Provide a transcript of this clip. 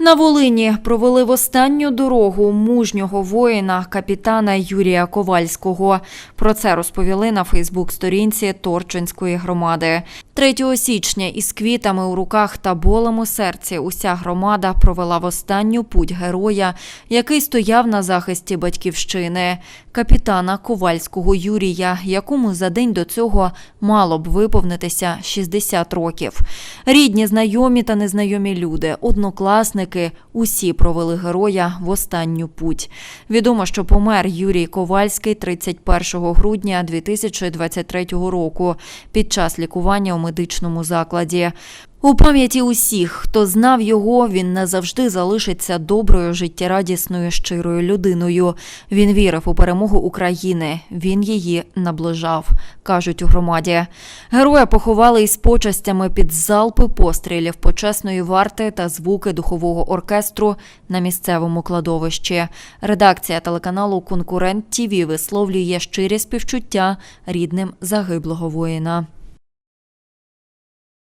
На Волині провели в останню дорогу мужнього воїна капітана Юрія Ковальського. Про це розповіли на Фейсбук-сторінці Торчинської громади. 3 січня із квітами у руках та болем у серці уся громада провела в останню путь героя, який стояв на захисті батьківщини, капітана Ковальського Юрія, якому за день до цього мало б виповнитися 60 років. Рідні, знайомі та незнайомі люди, однокласники, усі провели героя в останню путь. Відомо, що помер Юрій Ковальський 31 грудня 2023 року під час лікування у медичному закладі. У пам'яті усіх, хто знав його, він назавжди залишиться доброю, життєрадісною, щирою людиною. Він вірив у перемогу України. Він її наближав, кажуть у громаді. Героя поховали із почастями під залпи пострілів почесної варти та звуки духового оркестру на місцевому кладовищі. Редакція телеканалу Конкурент ТІВІ висловлює щирі співчуття рідним загиблого воїна.